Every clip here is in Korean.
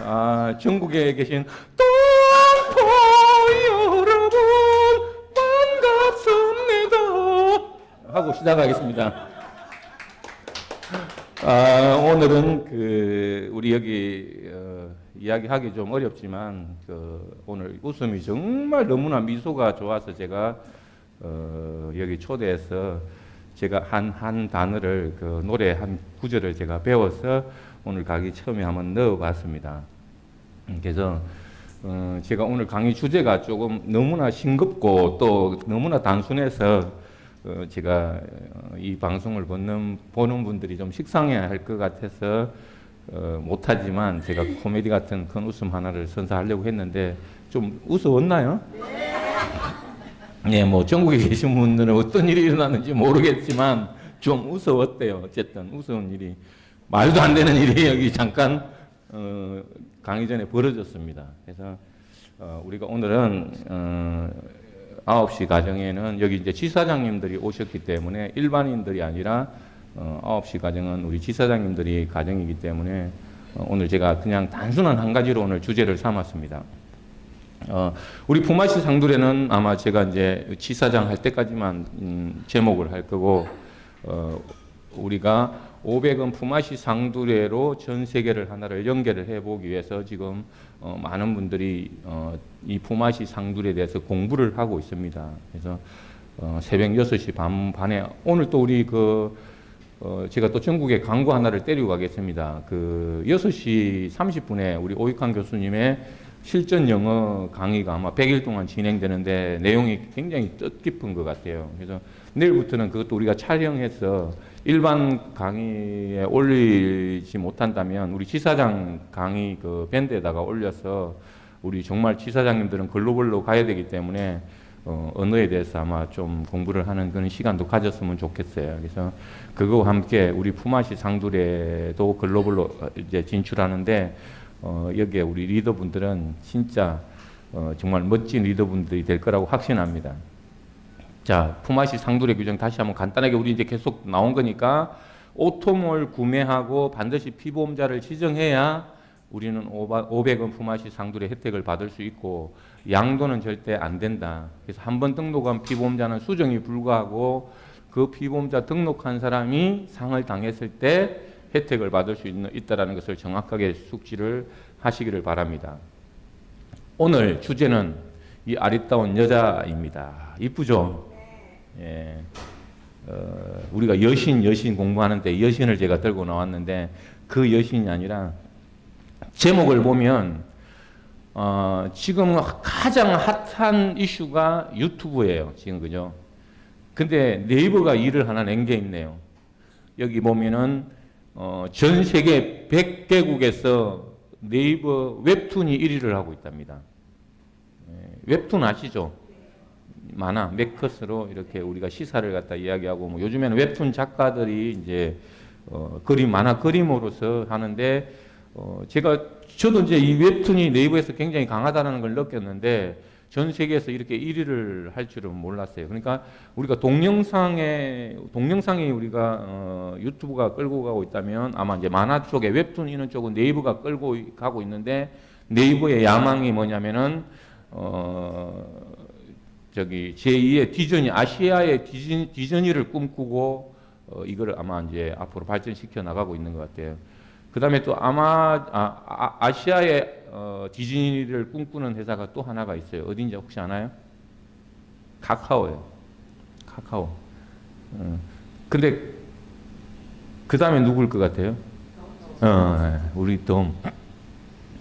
아, 전국에 계신 동포 여러분 반갑습니다 하고 시작하겠습니다. 아, 오늘은 그 우리 여기 어, 이야기하기 좀 어렵지만 그 오늘 웃음이 정말 너무나 미소가 좋아서 제가 어, 여기 초대해서 제가 한한 단어를 그 노래 한 구절을 제가 배워서 오늘 강의 처음에 한번 넣어봤습니다. 음, 그래서 어, 제가 오늘 강의 주제가 조금 너무나 싱겁고 또 너무나 단순해서 어, 제가 어, 이 방송을 보는 보는 분들이 좀 식상해야 할것 같아서 어, 못하지만 제가 코미디 같은 큰 웃음 하나를 선사하려고 했는데 좀 웃어왔나요? 네, 뭐 전국에 계신 분들은 어떤 일이 일어났는지 모르겠지만 좀 웃어왔대요. 어쨌든 웃어온 일이 말도 안 되는 일이 여기 잠깐 어, 강의 전에 벌어졌습니다. 그래서 어, 우리가 오늘은 어, 9시 가정에는 여기 이제 지사장님들이 오셨기 때문에 일반인들이 아니라 어, 9시 가정은 우리 지사장님들이 가정이기 때문에 어, 오늘 제가 그냥 단순한 한 가지로 오늘 주제를 삼았습니다. 어, 우리 품앗이 상두례는 아마 제가 이제 지사장 할 때까지만 음, 제목을 할 거고 어, 우리가 500원 품앗이 상두례로 전 세계를 하나를 연결을 해보기 위해서 지금 어, 많은 분들이 어, 이 품앗이 상두례에 대해서 공부를 하고 있습니다. 그래서 어, 새벽 6시 반, 반에 오늘 또 우리 그 어, 제가 또 전국에 광고 하나를 때리고 가겠습니다. 그 6시 30분에 우리 오익환 교수님의 실전 영어 강의가 아마 100일 동안 진행되는데 내용이 굉장히 뜻깊은 것 같아요. 그래서 내일부터는 그것도 우리가 촬영해서 일반 강의에 올리지 못한다면 우리 지사장 강의 그 밴드에다가 올려서 우리 정말 지사장님들은 글로벌로 가야 되기 때문에 어, 언어에 대해서 아마 좀 공부를 하는 그런 시간도 가졌으면 좋겠어요. 그래서 그거와 함께 우리 품앗이 상두례도 글로벌로 어, 이제 진출하는데 어, 여기에 우리 리더분들은 진짜 어, 정말 멋진 리더분들이 될 거라고 확신합니다. 자, 품앗이 상두례 규정 다시 한번 간단하게 우리 이제 계속 나온 거니까 오토몰 구매하고 반드시 피보험자를 지정해야 우리는 500원 품앗이 상두례 혜택을 받을 수 있고 양도는 절대 안 된다. 그래서 한 번 등록한 피보험자는 수정이 불가하고 그 피보험자 등록한 사람이 상을 당했을 때 혜택을 받을 수 있는, 있다라는 것을 정확하게 숙지를 하시기를 바랍니다. 오늘 주제는 이 아리따운 여자입니다. 이쁘죠? 예. 어, 우리가 여신, 여신 공부하는데 여신을 제가 들고 나왔는데 그 여신이 아니라 제목을 보면 어, 지금 가장 핫한 이슈가 유튜브예요. 지금 그죠? 근데 네이버가 일을 하나 낸 게 있네요. 여기 보면은 어, 전 세계 100개국에서 네이버 웹툰이 1위를 하고 있답니다. 예, 웹툰 아시죠? 만화, 맥커스로 이렇게 우리가 시사를 갖다 이야기하고 뭐 요즘에는 웹툰 작가들이 이제 어, 그림 만화 그림으로서 하는데 어, 제가 저도 이제 이 웹툰이 네이버에서 굉장히 강하다는 걸 느꼈는데 전 세계에서 이렇게 1위를 할 줄은 몰랐어요. 그러니까 우리가 동영상에 동영상이 우리가 어, 유튜브가 끌고 가고 있다면 아마 이제 만화 쪽에 웹툰 이런 쪽은 네이버가 끌고 가고 있는데 네이버의 야망이 뭐냐면은 어 저기 제2의 디즈니 아시아의 디즈니, 디즈니를 꿈꾸고 어, 이거를 아마 이제 앞으로 발전시켜 나가고 있는 것 같아요. 그 다음에 또 아마 아, 아, 시아의 어, 디즈니를 꿈꾸는 회사가 또 하나가 있어요. 어딘지 혹시 아나요? 카카오예요. 카카오. 어. 근데 그 다음에 누굴 것 같아요? 어, 네. 우리 덤.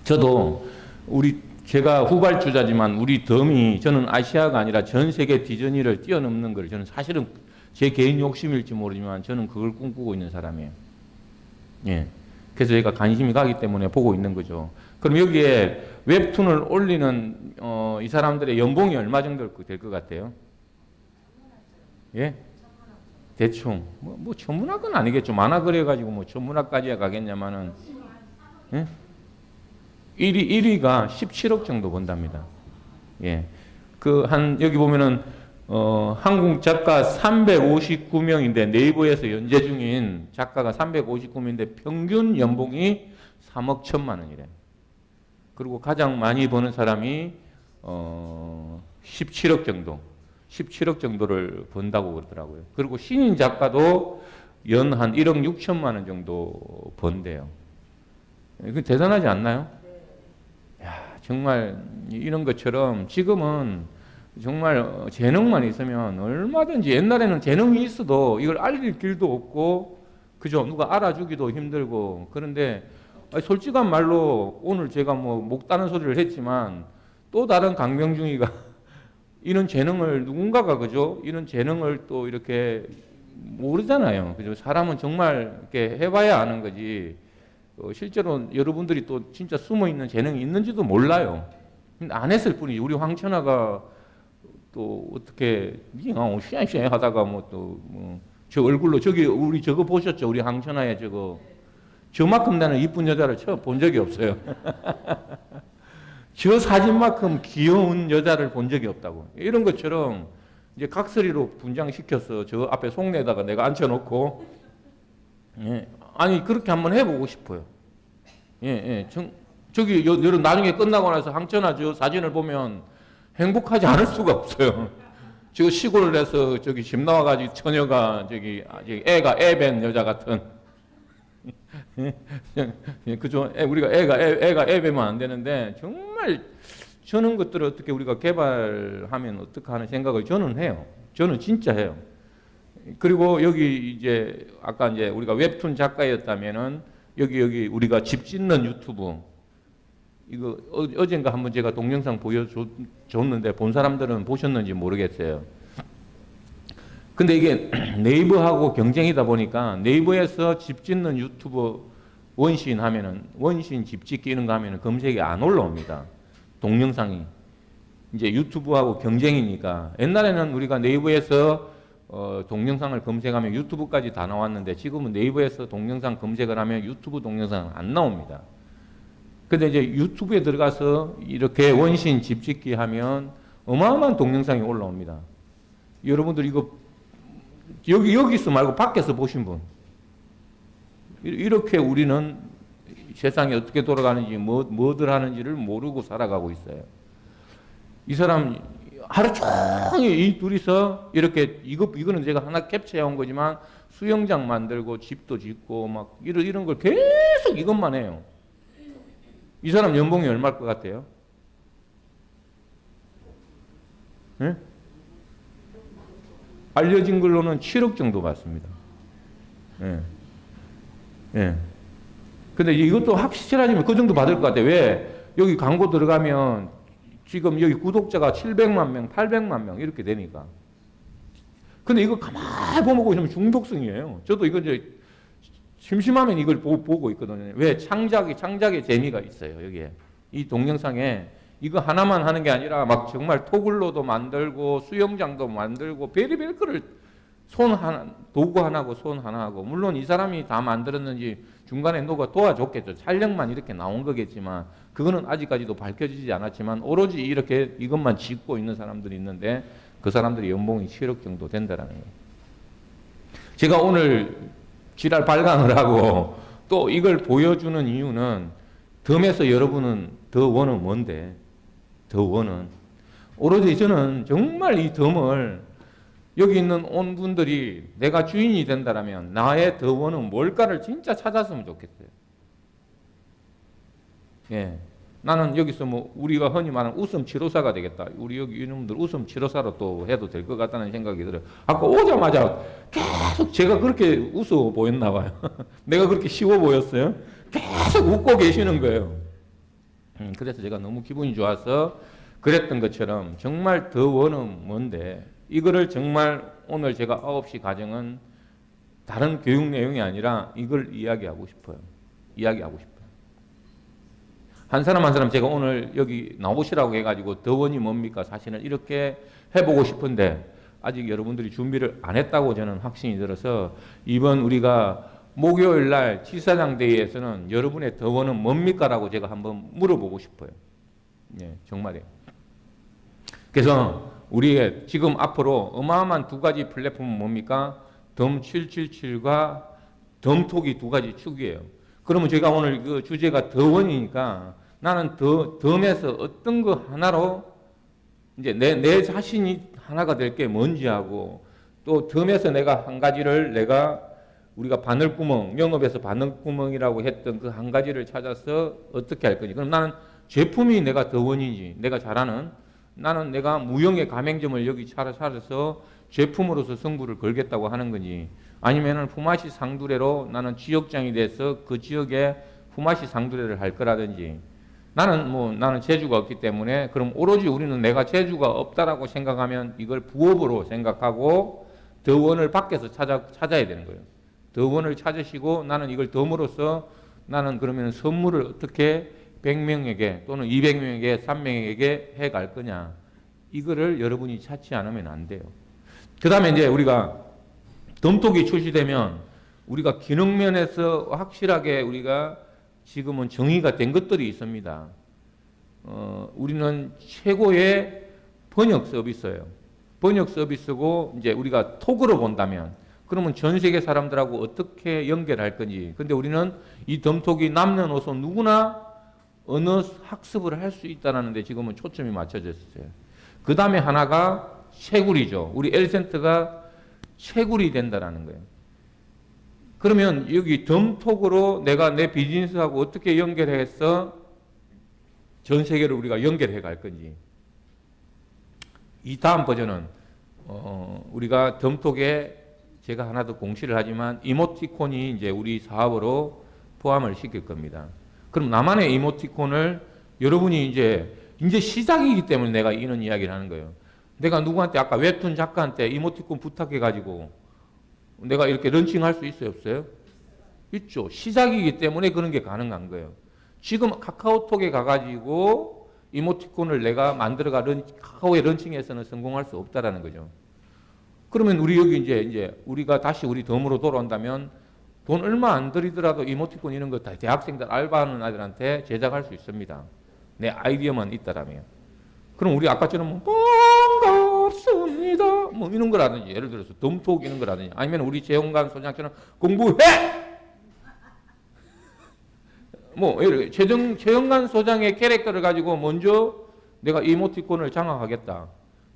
저도 우리 제가 후발주자지만 우리 덤이 저는 아시아가 아니라 전 세계 디즈니를 뛰어넘는 걸 저는 사실은 제 개인 욕심일지 모르지만 저는 그걸 꿈꾸고 있는 사람이에요. 예. 그래서 제가 관심이 가기 때문에 보고 있는 거죠. 그럼 여기에 웹툰을 올리는 어, 이 사람들의 연봉이 얼마 정도 될 것 같아요? 예? 대충 뭐, 뭐 전문학은 아니겠죠. 만화 그래가지고 뭐 전문학까지야 가겠냐마는 예? 1위 1위가 17억 정도 번답니다. 예. 그 한 여기 보면은 어, 한국 작가 359명인데 네이버에서 연재 중인 작가가 359명인데 평균 연봉이 3억 천만 원이래. 그리고 가장 많이 버는 사람이 어 17억 정도, 17억 정도를 번다고 그러더라고요. 그리고 신인 작가도 연 한 1억 6천만 원 정도 번대요. 이거 대단하지 않나요? 야, 정말 이런 것처럼 지금은 정말 어, 재능만 있으면 얼마든지 옛날에는 재능이 있어도 이걸 알릴 길도 없고 그죠? 누가 알아주기도 힘들고 그런데 솔직한 말로 오늘 제가 뭐목 따는 소리를 했지만 또 다른 강명중이가 이런 재능을 누군가가 그죠? 이런 재능을 또 이렇게 모르잖아요. 그죠? 사람은 정말 이렇게 해봐야 아는 거지. 어, 실제로 여러분들이 또 진짜 숨어 있는 재능이 있는지도 몰라요. 안 했을 뿐이지. 우리 황천아가 또 어떻게 어, 시행시행 하다가 뭐 또 뭐 저 얼굴로 저기 우리 저거 보셨죠? 우리 황천아의 저거 저만큼 나는 이쁜 여자를 처음 본 적이 없어요. 저 사진만큼 귀여운 여자를 본 적이 없다고. 이런 것처럼 이제 각설이로 분장시켜서 저 앞에 속내다가 내가 앉혀놓고 예. 아니 그렇게 한번 해보고 싶어요. 예, 예. 정, 저기 여, 여러분 나중에 끝나고 나서 항천아 저 사진을 보면 행복하지 않을 수가 없어요. 저 시골에서 저기 집 나와가지고 처녀가 저기 아, 저기 애가 애벤 여자 같은 예, 그죠? 애, 우리가 애가 애, 애가 애배면 안 되는데 정말 저런 것들을 어떻게 우리가 개발하면 어떻게 하는 생각을 저는 해요. 저는 진짜 해요. 그리고 여기 이제 아까 이제 우리가 웹툰 작가였다면은 여기 여기 우리가 집 짓는 유튜브 이거 어, 어젠가 한번 제가 동영상 보여줬는데 본 사람들은 보셨는지 모르겠어요. 근데 이게 네이버하고 경쟁이다 보니까 네이버에서 집 짓는 유튜버 원신 하면은 원신 집 짓기 이런 거 하면은 검색이 안 올라옵니다. 동영상이 이제 유튜브하고 경쟁이니까 옛날에는 우리가 네이버에서 어, 동영상을 검색하면 유튜브까지 다 나왔는데 지금은 네이버에서 동영상 검색을 하면 유튜브 동영상은 안 나옵니다. 근데 이제 유튜브에 들어가서 이렇게 원신 집 짓기 하면 어마어마한 동영상이 올라옵니다. 여러분들 이거 여기 여기서 말고 밖에서 보신 분 이- 이렇게 우리는 세상이 어떻게 돌아가는지 뭐 뭐들 하는지를 모르고 살아가고 있어요. 이 사람 하루 종일 이 둘이서 이렇게 이거 이거는 제가 하나 캡처해 온 거지만 수영장 만들고 집도 짓고 막 이런 이런 걸 계속 이것만 해요. 이 사람 연봉이 얼마일 것 같아요? 예? 알려진 걸로는 7억 정도 받습니다. 예. 예. 근데 이것도 확실하지만 그 정도 받을 것 같아요. 왜? 여기 광고 들어가면 지금 여기 구독자가 700만 명, 800만 명 이렇게 되니까. 근데 이거 가만히 보고 있으면 중독성이에요. 저도 이거 이제 심심하면 이걸 보, 보고 있거든요. 왜? 창작이, 창작의 재미가 있어요, 여기에. 이 동영상에 이거 하나만 하는 게 아니라 막 정말 토글로도 만들고 수영장도 만들고 베리베리 거를 손 하나, 도구 하나고 손 하나 하고 물론 이 사람이 다 만들었는지 중간에 누가 도와줬겠죠. 촬영만 이렇게 나온 거겠지만 그거는 아직까지도 밝혀지지 않았지만 오로지 이렇게 이것만 짓고 있는 사람들이 있는데 그 사람들이 연봉이 7억 정도 된다라는 거예요. 제가 오늘 지랄 발광을 하고 또 이걸 보여주는 이유는 덤에서 여러분은 더 원은 뭔데? 더 원은 오로지 저는 정말 이 덤을 여기 있는 온 분들이 내가 주인이 된다라면 나의 더 원은 뭘까를 진짜 찾았으면 좋겠어요. 예. 나는 여기서 뭐 우리가 흔히 말하는 웃음 치료사가 되겠다. 우리 여기 이놈들 웃음 치료사로 또 해도 될 것 같다는 생각이 들어요. 아까 오자마자 계속 제가 그렇게 웃어 보였나 봐요. 내가 그렇게 쉬워 보였어요. 계속 웃고 계시는 거예요. 음, 그래서 제가 너무 기분이 좋아서 그랬던 것처럼 정말 더 원은 뭔데 이거를 정말 오늘 제가 9시 가정은 다른 교육 내용이 아니라 이걸 이야기하고 싶어요. 이야기하고 싶어요. 한 사람 한 사람 제가 오늘 여기 나오시라고 해가지고 더 원이 뭡니까? 사실은 이렇게 해보고 싶은데 아직 여러분들이 준비를 안 했다고 저는 확신이 들어서 이번 우리가 목요일 날 지사장 대회에서는 여러분의 더 원은 뭡니까 라고 제가 한번 물어보고 싶어요. 예, 정말이에요. 그래서 우리의 지금 앞으로 어마어마한 두 가지 플랫폼은 뭡니까? 덤 777과 덤톡이 두 가지 축이에요. 그러면 제가 오늘 그 주제가 더원이니까 나는 더, 덤에서 어떤 거 하나로 이제 내, 내 자신이 하나가 될 게 뭔지 하고 또 덤에서 내가 한 가지를 내가 우리가 바늘구멍, 영업에서 바늘구멍이라고 했던 그 한 가지를 찾아서 어떻게 할 거니? 그럼 나는 제품이 내가 더 원인지, 내가 잘하는 나는 내가 무형의 가맹점을 여기 차려서 제품으로서 승부를 걸겠다고 하는 거지. 아니면은 품앗이 상두레로 나는 지역장이 돼서 그 지역에 품앗이 상두레를 할 거라든지. 나는 뭐 나는 재주가 없기 때문에 그럼 오로지 우리는 내가 재주가 없다라고 생각하면 이걸 부업으로 생각하고 더 원을 밖에서 찾아 찾아야 되는 거예요. 더 원을 찾으시고 나는 이걸 덤으로써 나는 그러면 선물을 어떻게 100명에게 또는 200명에게 3명에게 해 갈 거냐. 이거를 여러분이 찾지 않으면 안 돼요. 그 다음에 이제 우리가 덤톡이 출시되면 우리가 기능면에서 확실하게 우리가 지금은 정의가 된 것들이 있습니다. 어, 우리는 최고의 번역 서비스예요. 번역 서비스고 이제 우리가 톡으로 본다면 그러면 전 세계 사람들하고 어떻게 연결할 건지. 근데 우리는 이 덤톡이 남녀노소 누구나 언어 학습을 할 수 있다는 데 지금은 초점이 맞춰져 있어요. 그 다음에 하나가 채굴이죠. 우리 엘센트가 채굴이 된다라는 거예요. 그러면 여기 덤톡으로 내가 내 비즈니스하고 어떻게 연결해서 전 세계를 우리가 연결해 갈 건지. 이 다음 버전은 어, 우리가 덤톡에 제가 하나 더 공시를 하지만 이모티콘이 이제 우리 사업으로 포함을 시킬 겁니다. 그럼 나만의 이모티콘을 여러분이 이제 이제 시작이기 때문에 내가 이런 이야기를 하는 거예요. 내가 누구한테 아까 웹툰 작가한테 이모티콘 부탁해 가지고 내가 이렇게 런칭할 수 있어요, 없어요? 있죠. 시작이기 때문에 그런 게 가능한 거예요. 지금 카카오톡에 가가지고 이모티콘을 내가 만들어가 런, 카카오에 런칭해서는 성공할 수 없다라는 거죠. 그러면 우리 여기 이제 이제 우리가 다시 우리 덤으로 돌아온다면 돈 얼마 안 들이더라도 이모티콘 이런 거 다 대학생들 알바하는 아이들한테 제작할 수 있습니다. 내 아이디어만 있다라면. 그럼 우리 아까처럼 뭐 반갑습니다 뭐 이런 거라든지 예를 들어서 덤톡 이런 거라든지 아니면 우리 재홍관 소장처럼 공부해 뭐 예를 최정 최영관 소장의 캐릭터를 가지고 먼저 내가 이모티콘을 장악하겠다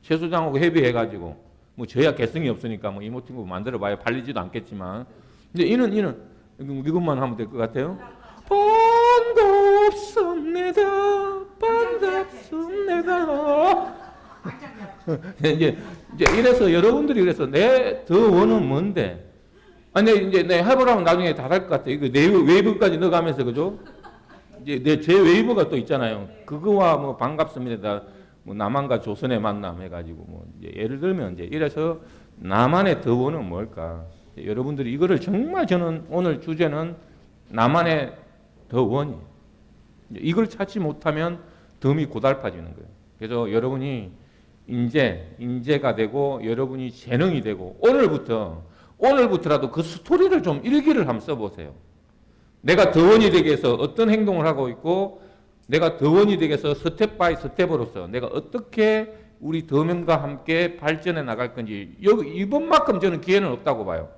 최 소장하고 협의해 가지고 뭐 저야 개성이 없으니까 뭐 이모티콘 만들어 봐야 팔리지도 않겠지만 근데 이는 이는 이것만 하면 될 것 같아요. 반갑습니다. 반갑습니다. 이제 이제 이래서 여러분들이 그래서 내 더 원은 뭔데? 아니 이제 내 해보라면 나중에 다 할 것 같아. 이거 내 웨이브까지 넣어가면서 그죠? 이제 내제 웨이브가 또 있잖아요. 그거와 뭐 반갑습니다. 뭐 남한과 조선의 만남 해가지고 뭐 이제 예를 들면 이제 이래서 나만의 더 원은 뭘까? 여러분들이 이거를 정말 저는 오늘 주제는 나만의 더 원이 이걸 찾지 못하면 덤이 고달파지는 거예요. 그래서 여러분이 인재, 인재가 되고 여러분이 재능이 되고 오늘부터 오늘부터라도 그 스토리를 좀 일기를 한번 써보세요. 내가 더원이 되기 위해서 어떤 행동을 하고 있고 내가 더원이 되기 위해서 스텝 바이 스텝으로서 내가 어떻게 우리 더명과 함께 발전해 나갈 건지 여기 이번만큼 저는 기회는 없다고 봐요.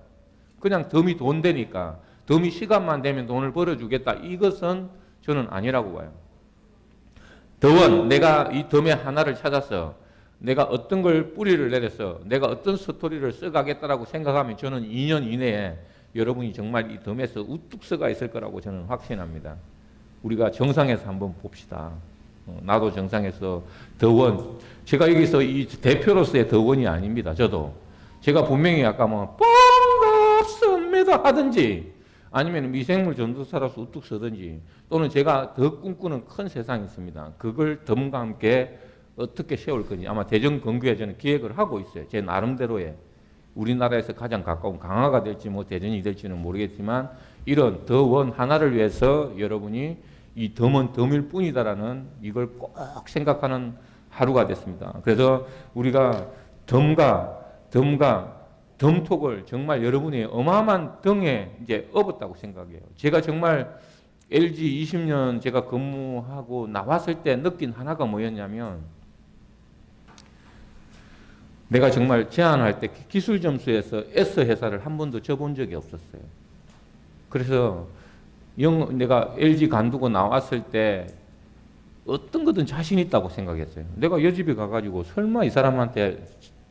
그냥 덤이 돈 되니까 덤이 시간만 되면 돈을 벌어주겠다 이것은 저는 아니라고 봐요. 더원 내가 이 덤의 하나를 찾아서 내가 어떤 걸 뿌리를 내려서 내가 어떤 스토리를 써가겠다라고 생각하면 저는 2년 이내에 여러분이 정말 이 덤에서 우뚝 서가 있을 거라고 저는 확신합니다. 우리가 정상에서 한번 봅시다. 어, 나도 정상에서 더원 제가 여기서 이 대표로서의 더원이 아닙니다. 저도 제가 분명히 아까 뭐 하든지 아니면 미생물 전도사로서 우뚝 서든지 또는 제가 더 꿈꾸는 큰 세상이 있습니다. 그걸 덤과 함께 어떻게 세울 건지 아마 대전 건교에 저는 기획을 하고 있어요. 제 나름대로의 우리나라에서 가장 가까운 강화가 될지 뭐 대전이 될지는 모르겠지만 이런 더 원 하나를 위해서 여러분이 이 덤은 덤일 뿐이다라는 이걸 꼭 생각하는 하루가 됐습니다. 그래서 우리가 덤과 덤과 덤톡을 정말 여러분이 어마어마한 등에 이제 업었다고 생각해요. 제가 정말 LG 20년 제가 근무하고 나왔을 때 느낀 하나가 뭐였냐면 내가 정말 제안할 때 기술 점수에서 S 회사를 한 번도 져본 적이 없었어요. 그래서 영, 내가 LG 간두고 나왔을 때 어떤 거든 자신 있다고 생각했어요. 내가 여집에 가가지고 설마 이 사람한테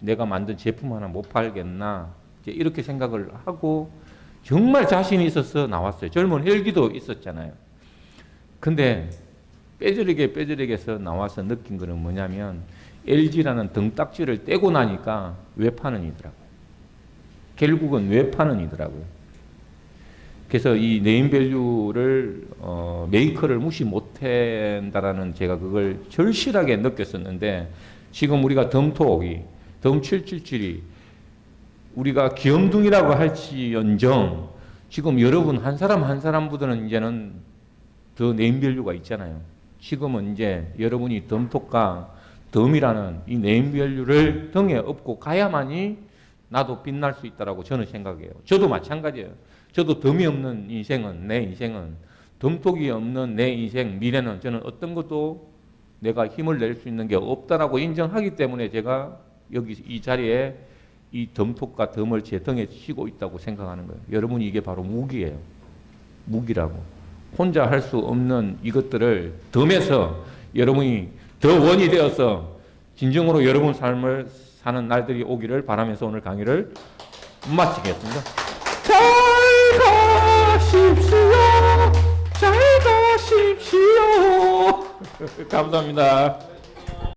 내가 만든 제품 하나 못 팔겠나 이렇게 생각을 하고 정말 자신이 있어서 나왔어요. 젊은 헬기도 있었잖아요. 근데 빼저리게 빼저리게서 나와서 느낀 거는 뭐냐면 LG라는 등딱지를 떼고 나니까 외파는 이더라고요. 결국은 외파는 이더라고요. 그래서 이 네임밸류를 어, 메이커를 무시 못한다라는 제가 그걸 절실하게 느꼈었는데 지금 우리가 덤 777이 우리가 귀염둥이라고 할지언정 지금 여러분 한 사람 한 사람보다는 이제는 더 네임밸류가 있잖아요. 지금은 이제 여러분이 덤톡과 덤이라는 이 네임밸류를 등에 업고 가야만이 나도 빛날 수 있다라고 저는 생각해요. 저도 마찬가지예요. 저도 덤이 없는 인생은 내 인생은 덤톡이 없는 내 인생 미래는 저는 어떤 것도 내가 힘을 낼 수 있는 게 없다라고 인정하기 때문에 제가 여기 이 자리에 이 덤톡과 덤을 제 등에 씌고 있다고 생각하는 거예요. 여러분이 이게 바로 무기예요. 무기라고. 혼자 할 수 없는 이것들을 덤에서 여러분이 더 원이 되어서 진정으로 여러분 삶을 사는 날들이 오기를 바라면서 오늘 강의를 마치겠습니다. 잘 가십시오. 잘 가십시오. 감사합니다.